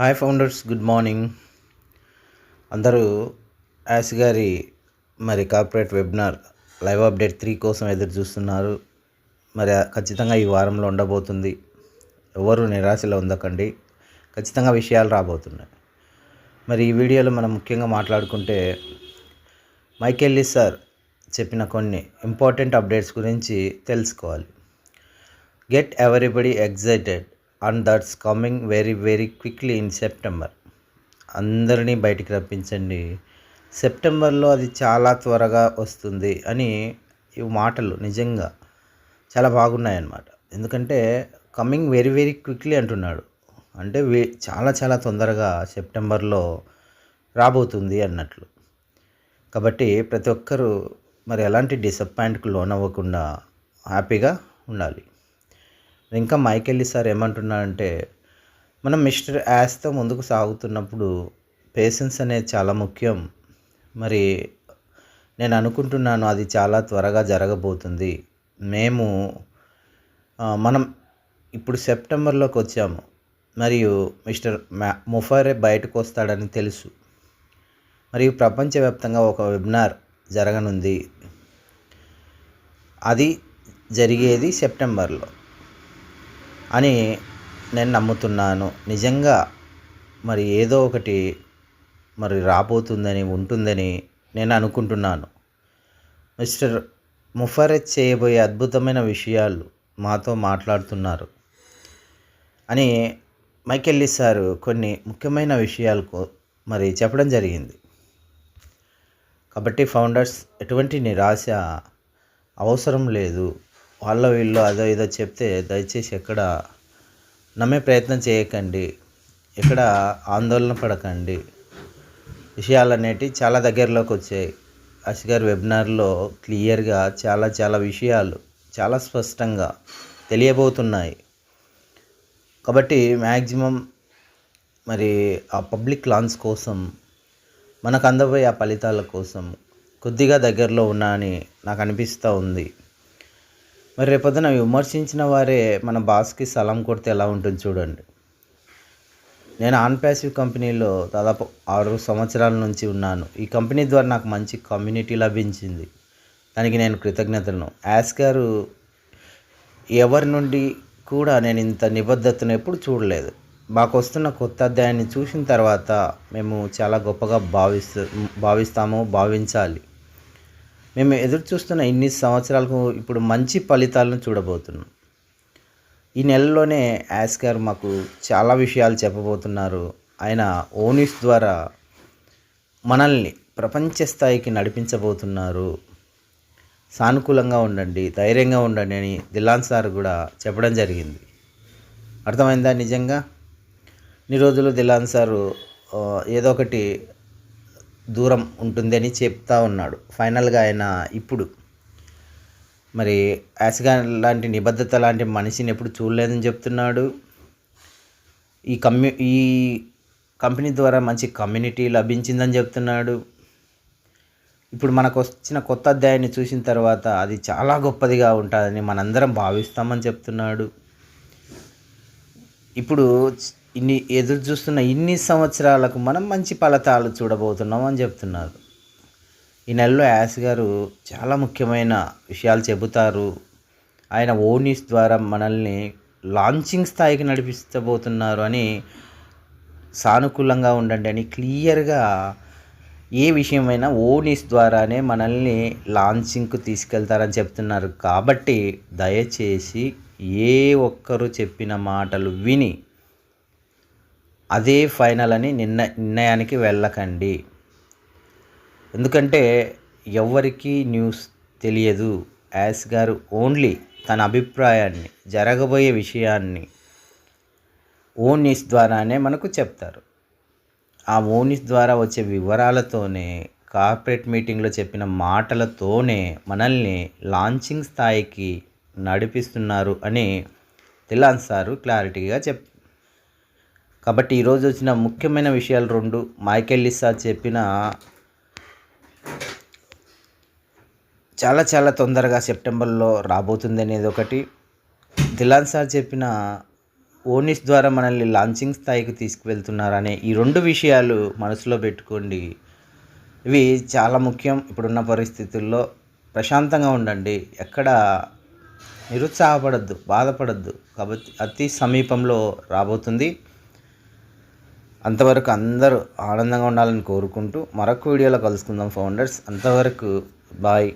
Hi founders good morning. అందరూ యాస్ గారి మరి corporate webinar live update three కోసం ఎదురు చూస్తున్నారు. మరి ఖచ్చితంగా ఈ వారంలో ఉండబోతుంది. ఎవరు నిరాశలో ఉండకండి. ఖచ్చితంగా విషయాలు రాబోతున్నాయి. మరి ఈ వీడియోలో మనం ముఖ్యంగా మాట్లాడుకుంటే మైకెల్లి సార్ చెప్పిన కొన్ని ఇంపార్టెంట్ అప్డేట్స్ గురించి తెలుసుకోవాలి. Get everybody excited and that's coming very very quickly in September అందరినీ బయటికి రప్పించండి. సెప్టెంబర్లో అది చాలా త్వరగా వస్తుంది అని ఈ మాటలు నిజంగా చాలా బాగున్నాయి అన్నమాట ఎందుకంటే కమింగ్ వెరీ వెరీ క్విక్లీ అంటున్నాడు. అంటే వే చాలా చాలా తొందరగా సెప్టెంబర్లో రాబోతుంది అన్నట్లు. కాబట్టి ప్రతి ఒక్కరూ మరి ఎలాంటి డిసప్పాయింట్కి లోనవ్వకుండా హ్యాపీగా ఉండాలి. ఇంకా మైకెళ్ళి సార్ ఏమంటున్నారంటే మనం మిస్టర్ యాస్తో ముందుకు సాగుతున్నప్పుడు పేషెన్స్ అనేది చాలా ముఖ్యం. మరి నేను అనుకుంటున్నాను అది చాలా త్వరగా జరగబోతుంది. మేము మనం ఇప్పుడు సెప్టెంబర్లోకి వచ్చాము. మరియు మిస్టర్ మ్యా ముఫారే బయటకు వస్తాడని తెలుసు. మరియు ప్రపంచవ్యాప్తంగా ఒక వెబినార్ జరగనుంది. అది జరిగేది సెప్టెంబర్లో. అని నేను నమ్ముతున్నాను. నిజంగా మరి ఏదో ఒకటి మరి రాబోతుందని ఉంటుందని నేను అనుకుంటున్నాను. మిస్టర్ ముఫరత్ చేయబోయే అద్భుతమైన విషయాలు మాతో మాట్లాడుతున్నారు అని మైకెల్లి సారు కొన్ని ముఖ్యమైన విషయాలకు మరి చెప్పడం జరిగింది. కాబట్టి ఫౌండర్స్ ఎటువంటి నిరాశ అవసరం లేదు. వాళ్ళ వీళ్ళు అదో ఏదో చెప్తే దయచేసి ఎక్కడ నమ్మే ప్రయత్నం చేయకండి. ఎక్కడ ఆందోళన పడకండి. విషయాలు అనేటివి చాలా దగ్గరలోకి వచ్చాయి. అష్గర్ వెబినార్లో క్లియర్గా చాలా చాలా విషయాలు చాలా స్పష్టంగా తెలియబోతున్నాయి. కాబట్టి మ్యాక్సిమం మరి ఆ పబ్లిక్ లాన్స్ కోసం మనకు అందబోయే ఆ ఫలితాల కోసం కొద్దిగా దగ్గరలో ఉన్నా అని నాకు అనిపిస్తూ ఉంది. మరి రేపొద్దున విమర్శించిన వారే మన బాస్కి సలాం కొడితే ఎలా ఉంటుంది చూడండి. నేను ఆన్ ప్యాసివ్ కంపెనీలో దాదాపు ఆరు సంవత్సరాల నుంచి ఉన్నాను. ఈ కంపెనీ ద్వారా నాకు మంచి కమ్యూనిటీ లభించింది. దానికి నేను కృతజ్ఞతలను. యాస్ గారు ఎవరి నుండి కూడా నేను ఇంత నిబద్ధతను ఎప్పుడు చూడలేదు. మాకు వస్తున్న కొత్త అధ్యాయాన్ని చూసిన తర్వాత మేము చాలా గొప్పగా భావిస్తూ భావిస్తాము భావించాలి. మేము ఎదురు చూస్తున్న ఇన్ని సంవత్సరాలకు ఇప్పుడు మంచి ఫలితాలను చూడబోతున్నాం. ఈ నెలలోనే యాస్కర్ మాకు చాలా విషయాలు చెప్పబోతున్నారు. ఆయన ఓనిస్ ద్వారా మనల్ని ప్రపంచ స్థాయికి నడిపించబోతున్నారు. సానుకూలంగా ఉండండి ధైర్యంగా ఉండండి అని దిలాన్ సార్ కూడా చెప్పడం జరిగింది. అర్థమైందా నిజంగా? ఇన్ని రోజులు దిలాన్ సారు ఏదో ఒకటి దూరం ఉంటుందని చెప్తా ఉన్నాడు. ఫైనల్గా ఆయన ఇప్పుడు మరి యాస్గా లాంటి నిబద్ధత లాంటి మనిషిని ఎప్పుడు చూడలేదని చెప్తున్నాడు. ఈ కమ్యూ ఈ కంపెనీ ద్వారా మంచి కమ్యూనిటీ లభించిందని చెప్తున్నాడు. ఇప్పుడు మనకు వచ్చిన కొత్త అధ్యాయాన్ని చూసిన తర్వాత అది చాలా గొప్పదిగా ఉంటుందని మనందరం భావిస్తామని చెప్తున్నాడు. ఇప్పుడు ఇన్ని ఎదురు చూస్తున్న ఇన్ని సంవత్సరాలకు మనం మంచి ఫలితాలు చూడబోతున్నాం అని చెప్తున్నారు. ఈ నెలలో యాస్ గారు చాలా ముఖ్యమైన విషయాలు చెబుతారు. ఆయన ఓనీస్ ద్వారా మనల్ని లాంచింగ్ స్థాయికి నడిపిస్తబోతున్నారు అని సానుకూలంగా ఉండండి అని క్లియర్గా ఏ విషయమైనా ఓనీస్ ద్వారానే మనల్ని లాంచింగ్కు తీసుకెళ్తారని చెప్తున్నారు. కాబట్టి దయచేసి ఏ ఒక్కరు చెప్పిన మాటలు విని అదే ఫైనల్ అని నిర్ణ నిర్ణయానికి వెళ్ళకండి. ఎందుకంటే ఎవరికీ న్యూస్ తెలియదు. యాస్ గారు ఓన్లీ తన అభిప్రాయాన్ని జరగబోయే విషయాన్ని ఓనిస్ ద్వారానే మనకు చెప్తారు. ఆ ఓనిస్ ద్వారా వచ్చే వివరాలతోనే కార్పొరేట్ మీటింగ్లో చెప్పిన మాటలతోనే మనల్ని లాంచింగ్ స్థాయికి నడిపిస్తున్నారు అని తిలాన్ సారు క్లారిటీగా చెప్ కాబట్టి ఈరోజు వచ్చిన ముఖ్యమైన విషయాలు రెండు. మైకెల్లిసా చెప్పిన చాలా చాలా తొందరగా సెప్టెంబర్లో రాబోతుంది అనేది ఒకటి. దిలాన్ సార్ చెప్పిన ఓనిస్ ద్వారా మనల్ని లాంచింగ్ స్థాయికి తీసుకువెళ్తున్నారనే ఈ రెండు విషయాలు మనసులో పెట్టుకోండి. ఇవి చాలా ముఖ్యం. ఇప్పుడున్న పరిస్థితుల్లో ప్రశాంతంగా ఉండండి. ఎక్కడ నిరుత్సాహపడద్దు బాధపడద్దు. కాబట్టి అతి సమీపంలో రాబోతుంది. అంతవరకు అందరూ ఆనందంగా ఉండాలని కోరుకుంటూ మరొక వీడియోలో కలుసుకుందాం ఫౌండర్స్ అంతవరకు బాయ్